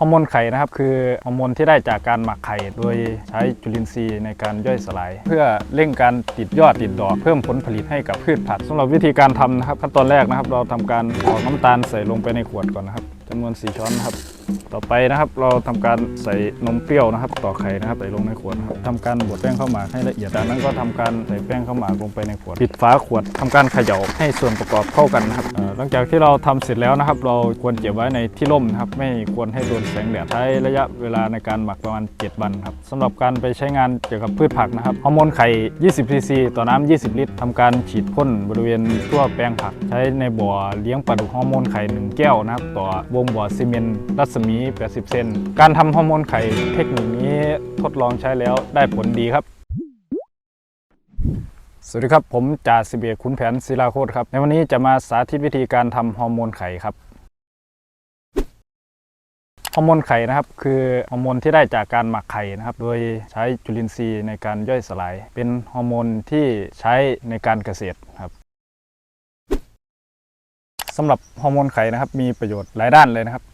ฮอร์โมนไข่นะครับคือฮอร์โมนที่ได้จากการหมักไข่โดยใช้จุลินทรีย์ในการย่อยสลาย เพื่อเร่งการติดยอดติดดอกเพิ่มผลผลิตให้กับพืชผักสำหรับวิธีการทำนะครับขั้นตอนแรกนะครับ เราทำการออกน้ำตาลใส่ลงไปในขวดก่อนนะครับจำนวน 4 ช้อนนะครับต่อไปนะครับเราทำการใส่นมเปรี้ยวนะครับ ต่อไข่นะครับใส่ลงในขวดนะครับทำการบดแป้งข้าวหมากให้ละเอียดจากนั้นก็ทำการใส่แป้งข้าวหมากลงไปในขวดปิดฝาขวดทำการเขย่าให้ส่วนประกอบเข้ากันนะครับหลังจากที่เราทำเสร็จแล้วนะครับ เราควรเก็บไว้ในที่ร่มนะครับไม่ควรให้โดนแสงแดดใช้ระยะเวลาในการหมักประมาณ 7 วันครับสำหรับการไปใช้งานเกี่ยวกับพืชผักนะครับฮอร์โมนไข่ 20ซีซีต่อน้ำ20 ลิตรทำการฉีดพ่นบริเวณทั่วแปลงผัก ใช้ในบ่อเลี้ยงปลาดุกฮอร์โมนไข่1แก้วนะครับต่อวงบ่อซีเมนต์รัศมี 80 เซน การทำฮอร์โมนไข่เทคนิคนี้ทดลองใช้แล้วได้ผลดีครับ สวัสดีครับ ผมจ่าสิบเอกขุนแผนศิลาโคตรครับ ในวันนี้จะมาสาธิตวิธีการทำฮอร์โมนไข่ครับฮอร์โมนไข่นะครับคือฮอร์โมนที่ได้จากการหมักไข่นะครับโดยใช้จุลินทรีย์ในการย่อยสลาย เป็นฮอร์โมนที่ใช้ในการเกษตรครับ สำหรับฮอร์โมนไข่นะครับมีประโยชน์หลายด้านเลยนะครับ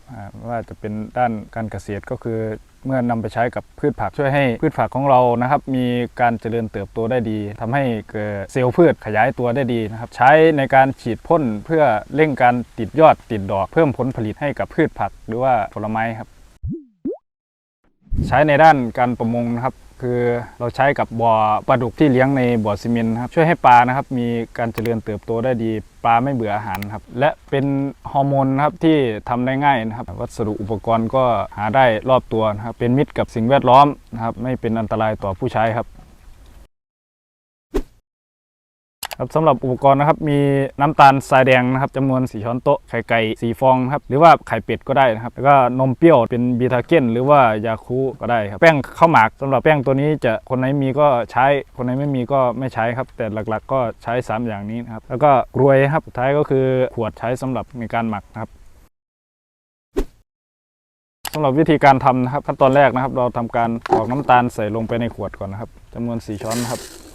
ว่าจะเป็นด้านการเกษตรก็คือเมื่อนำไปใช้กับพืชผักช่วยให้พืชผักของเรานะครับ มีการเจริญเติบโตได้ดีทำให้เกิดเซลล์พืชขยายตัวได้ดีนะครับ ใช้ในการฉีดพ่นเพื่อเร่งการติดยอดติดดอก เพิ่มผลผลิตให้กับพืชผักหรือว่าผลไม้ครับ ใช้ในด้านการประมงนะครับ คือเราใช้กับบ่อปลาดุกที่เลี้ยงในบ่อซีเมนต์ครับช่วยให้ปลานะครับมีการเจริญเติบโตได้ดีปลาไม่เบื่ออาหารครับและเป็นฮอร์โมนครับที่ทำได้ง่ายนะครับ วัสดุอุปกรณ์ก็หาได้รอบตัวนะครับเป็นมิตรกับสิ่งแวดล้อมนะครับไม่เป็นอันตรายต่อผู้ใช้ครับ ครับสำหรับอุปกรณ์นะครับมีน้ำตาลทรายแดงนะครับจำนวน4ช้อนโต๊ะไข่ไก่4ฟองครับหรือว่าไข่เป็ดก็ได้นะครับแล้วก็นมเปรี้ยวเป็นบีทาเกนหรือว่ายาคูก็ได้ครับแป้งข้าวหมากสำหรับแป้งตัวนี้จะคนไหนมีก็ใช้ คนไหนไม่มีก็ไม่ใช้ครับ แต่หลักๆ ก็ใช้ 3 อย่างนี้นะครับแล้วก็กรวยครับสุดท้ายก็คือขวดใช้สำหรับในการหมักนะครับสำหรับวิธีการทำนะครับขั้นตอนแรกนะครับ เราทำการตอกน้ำตาลใส่ลงไปในขวดก่อนนะครับจำนวน 4 ช้อนครับ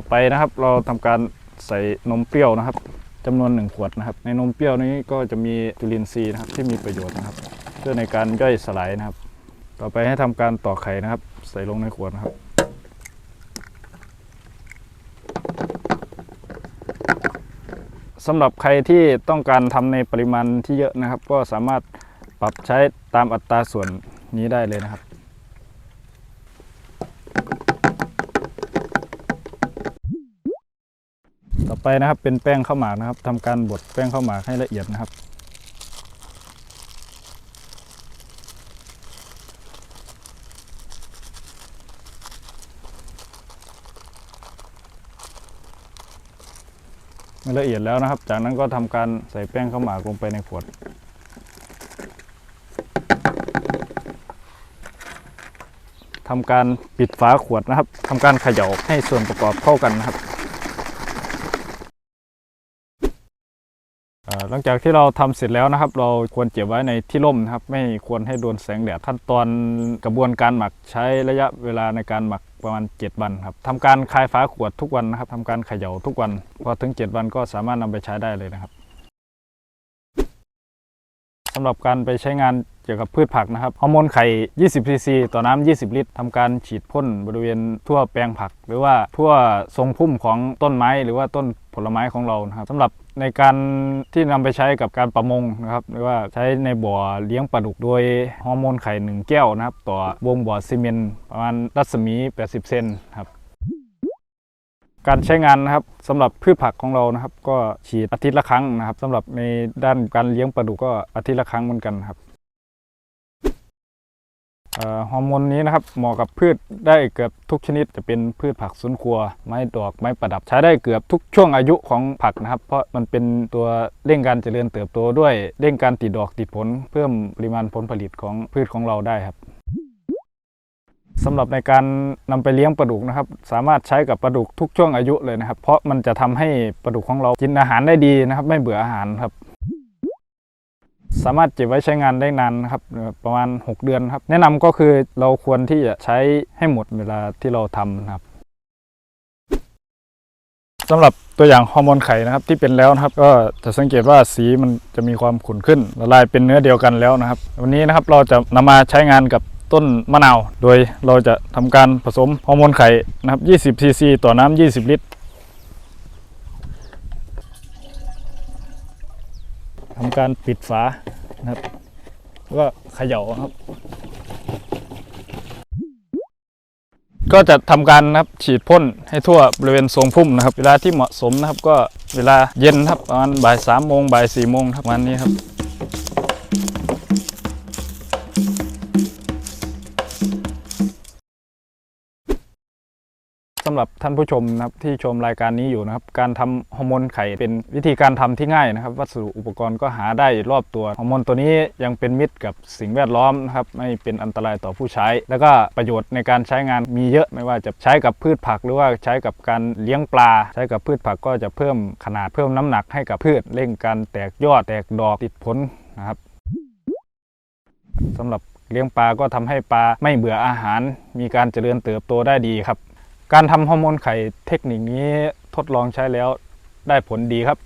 ต่อไปนะครับ เราทำการใส่นมเปรี้ยวนะครับจำนวนหนึ่งขวดนะครับ ในนมเปรี้ยวนี้ก็จะมีจุลินทรีย์นะครับที่มีประโยชน์นะครับ เพื่อในการย่อยสลายนะครับ ต่อไปให้ทำการต่อกไข่นะครับ ใส่ลงในขวดนะครับสำหรับใครที่ต้องการทำในปริมาณที่เยอะนะครับ ก็สามารถปรับใช้ตามอัตราส่วนนี้ได้เลยนะครับ ไปนะครับเป็นแป้งข้าวหมากนะครับทำการบดแป้งข้าวหมากให้ละเอียดนะครับละเอียดแล้วนะครับ จากนั้นก็ทำการใส่แป้งข้าวหมากลงไปในขวดทำการปิดฝาขวดนะครับทำการเขย่าให้ส่วนประกอบเข้ากันนะครับ เอ่อ หลังจากที่เราทำเสร็จแล้วนะครับ เราควรเก็บไว้ในที่ร่มนะครับ ไม่ควรให้โดนแสงแดดขั้นตอนกระบวนการหมักใช้ระยะเวลาในการหมักประมาณ 7 วันครับทำการคลายฝาขวดทุกวันนะครับทำการเขย่าทุกวัน พอถึง 7 วันก็สามารถนำไปใช้ได้เลยนะครับ สำหรับการไปใช้งานเกี่ยวกับพืชผักนะครับฮอร์โมนไข่ 20 ซีซี ต่อน้ำ 20 ลิตรทำการฉีดพ่นบริเวณทั่วแปลงผัก หรือว่าทั่วทรงพุ่มของต้นไม้ หรือว่าต้นผลไม้ของเรานะครับสำหรับในการที่นำไปใช้กับการประมงนะครับหรือว่าใช้ในบ่อเลี้ยงปลาดุกโดยฮอร์โมนไข่ 1 แก้วนะครับ ต่อวงบ่อซีเมนต์ประมาณรัศมี 80 เซนครับ การใช้งานนะครับสำหรับพืชผักของเรานะครับ ก็ฉีดอาทิตย์ละครั้งนะครับสำหรับในด้านการเลี้ยงปลาดุกก็อาทิตย์ละครั้งเหมือนกันครับฮอร์โมนนี้นะครับเหมาะกับพืชได้เกือบทุกชนิดจะเป็นพืชผักสวนครัว ไม้ดอกไม้ประดับ ใช้ได้เกือบทุกช่วงอายุของผักนะครับ เพราะมันเป็นตัวเร่งการเจริญเติบโตด้วยเร่งการติดดอกติดผล เพิ่มปริมาณผลผลิตของพืชของเราได้ครับ สำหรับในการนำไปเลี้ยงปลาดุกนะครับ สามารถใช้กับปลาดุกทุกช่วงอายุเลยนะครับ เพราะมันจะทำให้ปลาดุกของเรากินอาหารได้ดีนะครับ ไม่เบื่ออาหารครับ สามารถเก็บไว้ใช้งานได้นานนะครับประมาณ 6 เดือนครับ แนะนำก็คือเราควรที่จะใช้ให้หมดเวลาที่เราทำนะครับสำหรับตัวอย่างฮอร์โมนไข่นะครับที่เป็นแล้วนะครับ ก็จะสังเกตว่าสีมันจะมีความขุ่นขึ้นละลายเป็นเนื้อเดียวกันแล้วนะครับ วันนี้นะครับเราจะนำมาใช้งานกับ ต้นมะนาว โดยเราจะทำการผสมฮอร์โมนไข่นะครับ 20 ซีซี ต่อน้ำ20 ลิตรทำการปิดฝานะครับแล้วก็เขย่าครับ ก็จะทำการนะครับฉีดพ่นให้ทั่วบริเวณทรงพุ่มนะครับ เวลาที่เหมาะสมนะครับ ก็เวลาเย็นครับประมาณบ่ายสามโมงบ่ายสี่โมงครับประมาณนี้ครับ สำหรับท่านผู้ชมนะครับที่ชมรายการนี้อยู่นะครับ การทำฮอร์โมนไข่เป็นวิธีการทำที่ง่ายนะครับ วัสดุอุปกรณ์ก็หาได้รอบตัวฮอร์โมนตัวนี้ยังเป็นมิตรกับสิ่งแวดล้อมนะครับไม่เป็นอันตรายต่อผู้ใช้ แล้วก็ประโยชน์ในการใช้งานมีเยอะไม่ว่าจะใช้กับพืชผัก หรือว่าใช้กับการเลี้ยงปลา ใช้กับพืชผักก็จะเพิ่มขนาดเพิ่มน้ำหนักให้กับพืชเร่งการแตกยอดแตกดอกติดผลนะครับสำหรับเลี้ยงปลาก็ทำให้ปลาไม่เบื่ออาหาร มีการเจริญเติบโตได้ดีครับ การทำฮอร์โมนไข่เทคนิคนี้ทดลองใช้แล้วได้ผลดีครับ